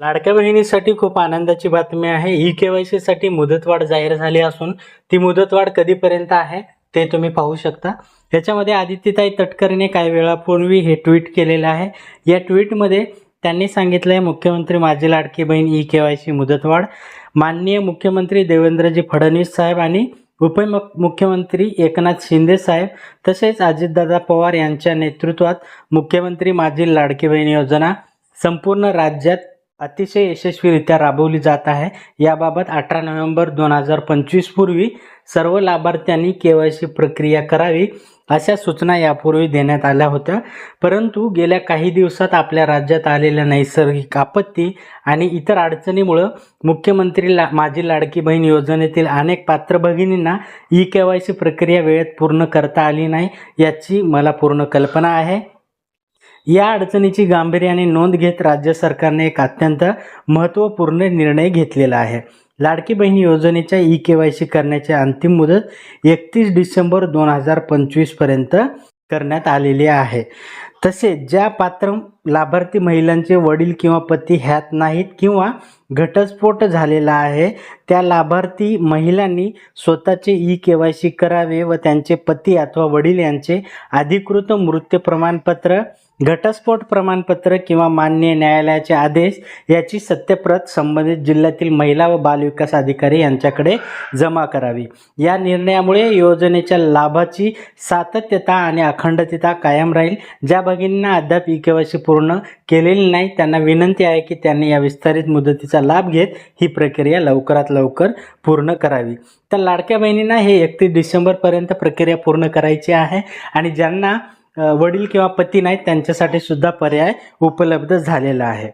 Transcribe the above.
लाडक्या बहिणीसाठी खूप आनंदाची बातमी आहे. ई के वाय सीसाठी मुदतवाढ जाहीर झाली असून ती मुदतवाढ कधीपर्यंत आहे ते तुम्ही पाहू शकता. याच्यामध्ये आदित्यताई तटकरेने काही वेळापूर्वी हे ट्विट केलेलं आहे. या ट्विटमध्ये त्यांनी सांगितलं आहे मुख्यमंत्री माझी लाडकी बहीण ई के वाय सी मुदतवाढ. माननीय मुख्यमंत्री देवेंद्रजी फडणवीस साहेब आणि उपमुख्यमंत्री एकनाथ शिंदे साहेब तसेच अजितदादा पवार यांच्या नेतृत्वात मुख्यमंत्री माझी लाडकी बहीण योजना संपूर्ण राज्यात अतिशय यशस्वीरित्या राबवली जात आहे. याबाबत अठरा नोव्हेंबर दोन हजार पंचवीस पूर्वी सर्व लाभार्थ्यांनी के वाय सी प्रक्रिया करावी अशा सूचना यापूर्वी देण्यात आल्या होत्या. परंतु गेल्या काही दिवसात आपल्या राज्यात आलेल्या नैसर्गिक आपत्ती आणि इतर अडचणीमुळं मुख्यमंत्री ला माझी लाडकी बहीण योजनेतील अनेक पात्र भगिनींना ई के वाय सी प्रक्रिया वेळेत पूर्ण करता आली नाही याची मला पूर्ण कल्पना आहे. या अडचणीची गांभीर्याने नोंद घेत राज्य सरकारने एक अत्यंत महत्त्वपूर्ण निर्णय घेतलेला आहे. लाडकी बहीण योजनेच्या ई के वाय सी करण्याची अंतिम मुदत एकतीस डिसेंबर दोन हजार पंचवीसपर्यंत करण्यात आलेली आहे. तसेच ज्या पात्र लाभार्थी महिलांचे वडील किंवा पती ह्यात नाहीत किंवा घटस्फोट झालेला आहे त्या लाभार्थी महिलांनी स्वतःचे ई के वाय सी करावे व त्यांचे पती अथवा वडील यांचे अधिकृत मृत्यू प्रमाणपत्र घटस्फोट प्रमाणपत्र किंवा मान्य न्यायालयाचे आदेश याची सत्यप्रत संबंधित जिल्ह्यातील महिला व बालविकास अधिकारी यांच्याकडे जमा करावी. या निर्णयामुळे योजनेच्या लाभाची सातत्यता आणि अखंडतता कायम राहील ज्या सहभागींना अद्याप ई केवायसी पूर्ण केलेली नाही. त्यांना विनंती आहे की त्यांनी या विस्तारित मुदतीचा लाभ घेत ही प्रक्रिया लवकरात लवकर पूर्ण करावी. तर लाडक्या बहिणींना हे एकतीस डिसेंबरपर्यंत प्रक्रिया पूर्ण करायची आहे आणि ज्यांना वडील किंवा पती नाहीत त्यांच्यासाठी सुद्धा पर्याय उपलब्ध झालेला आहे.